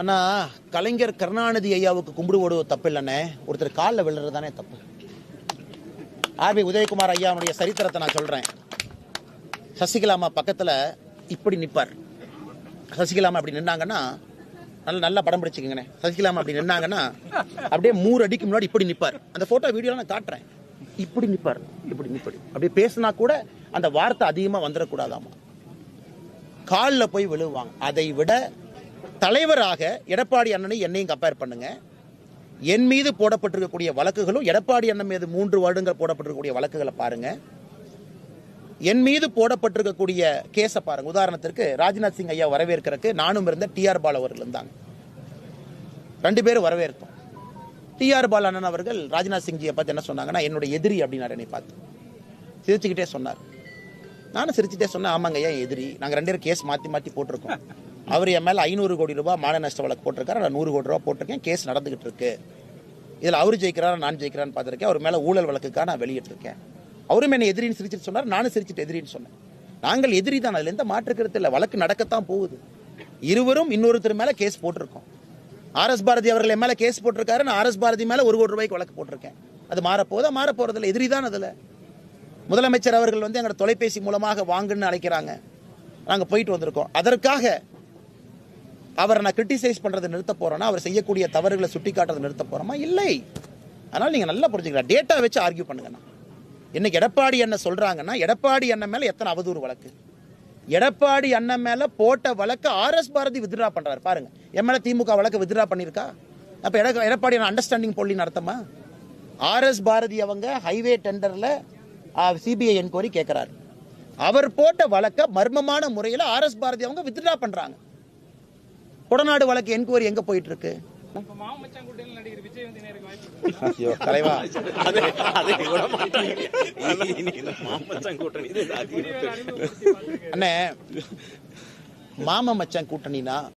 அண்ணா கலைஞர் கருணாநிதி ஐயாவுக்கு கும்பிடு ஓடுவது தப்பு இல்லைண்ணே ஒருத்தர் காலில் விழுறது தானே தப்பு ஆர்பி உதயகுமார் ஐயாவுடைய சரித்திரத்தை நான் சொல்றேன். சசிகலா அம்மா பக்கத்துல இப்படி நிற்பார் சசிகலா அம்மா அப்படி நின்னாங்கன்னா நல்ல நல்லா படம் பிடிச்சிக்கங்கண்ணே. சசிகலா அம்மா அப்படி நின்னாங்கன்னா அப்படியே மூறு அடிக்கு முன்னாடி இப்படி நிற்பார் அந்த போட்டோ வீடியோ நான் காட்டுறேன். இப்படி நிற்பார் இப்படி நிப்படி அப்படியே பேசினா கூட அந்த வார்த்தை அதிகமா வந்துடக்கூடாதாம்மா காலில் போய் விழுவாங்க. அதை விட தலைவராக எடப்பாடி அண்ணனை என்னையும் கம்பேர் பண்ணுங்க. என் மீது போடப்பட்டிருக்கக்கூடிய வழக்குகளும் எடப்பாடி அண்ணன் மீது மூன்று வருடங்கள் போடப்பட்டிருக்கக்கூடிய வழக்குகளை பாருங்க. என் மீது போடப்பட்டிருக்கக்கூடிய கேஸை பாருங்க. உதாரணத்திற்கு ராஜ்நாத் சிங் ஐயா வரவேற்கிறதுக்கு நானும் இருந்த டிஆர் பால் அவர்கள் இருந்தாங்க. ரெண்டு பேரும் வரவேற்போம். டிஆர் பால் அண்ணன் அவர்கள் ராஜ்நாத் சிங்ஜியை பார்த்து என்ன சொன்னாங்கன்னா என்னுடைய எதிரி அப்படின்னாரு என்னை பார்த்து. சிரிச்சுக்கிட்டே சொன்னார். நானும் சிரிச்சுட்டே சொன்னேன் ஆமாங்க ஐயா எதிரி. நாங்கள் ரெண்டு பேரும் கேஸ் மாற்றி மாற்றி போட்டிருக்கோம். அவர் என் மேலே ஐநூறு கோடி ரூபாய் மான நஷ்ட வழக்கு போட்டிருக்காரு. நான் நூறு கோடி ரூபா போட்டிருக்கேன். கேஸ் நடந்துகிட்டு இருக்கு. இதில் அவர் ஜெயிக்கிறாரா நான் ஜெயிக்கிறான்னு பார்த்துருக்கேன். அவர் மேலே ஊழல் வழக்குக்காக நான் வெளியிட்டிருக்கேன். அவரும் என்னை எதிரின்னு சிரிச்சிட்டு சொன்னார். நானும் சிரிச்சிட்டு எதிரின்னு சொன்னேன். நாங்கள் எதிரி தான். அதில் எந்த மாற்று இல்லை. வழக்கு நடக்கத்தான் போகுது. இருவரும் இன்னொருத்தர் மேலே கேஸ் போட்டிருக்கோம். ஆர்எஸ் பாரதி அவர்கள் என் மேலே கேஸ் போட்டிருக்காரு நான் ஆர்எஸ் பாரதி மேலே ஒரு கோடி ரூபாய்க்கு வழக்கு போட்டிருக்கேன். அது மாறப்போதா மாறப்போகிறதில்ல எதிரி தான் அதில். முதலமைச்சர் அவர்கள் வந்து எங்களோட தொலைபேசி மூலமாக வாங்குன்னு அழைக்கிறாங்க. நாங்கள் போயிட்டு வந்திருக்கோம். அதற்காக அவரை நான் கிரிட்டிசைஸ் பண்ணுறதை நிறுத்த போறேன்னா அவர் செய்யக்கூடிய தவறுகளை சுட்டி காட்டுறதை நிறுத்த போகிறோமா இல்லை. அதனால் நீங்கள் நல்லா புரிஞ்சுக்கலாம் டேட்டா வச்சு ஆர்கியூ பண்ணுங்கண்ணா. இன்னைக்கு எடப்பாடி அண்ணன் சொல்கிறாங்கன்னா எடப்பாடி அண்ணன் மேலே எத்தனை அவதூறு வழக்கு? எடப்பாடி அண்ணன் மேலே போட்ட வழக்கு ஆர்எஸ் பாரதி வித்ரா பண்ணுறாரு பாருங்க. என் மேலே திமுக வழக்கு வித்ட்ரா பண்ணிருக்கா அப்போ எட- எடப்பாடி அண்டர்ஸ்டாண்டிங் போலி நடத்தமா? ஆர்எஸ் பாரதி அவங்க ஹைவே டெண்டரில் சிபிஐ என்கொயரி கேட்குறாரு அவர் போட்ட வழக்கை மர்மமான முறையில் ஆர்எஸ் பாரதி அவங்க வித்ட்ரா பண்ணுறாங்க கொடநாடு வழக்கு என்கொயரி எங்க போயிட்டு இருக்கு. தலைவா. அண்ணே மாம மச்சான் கூட்டணினா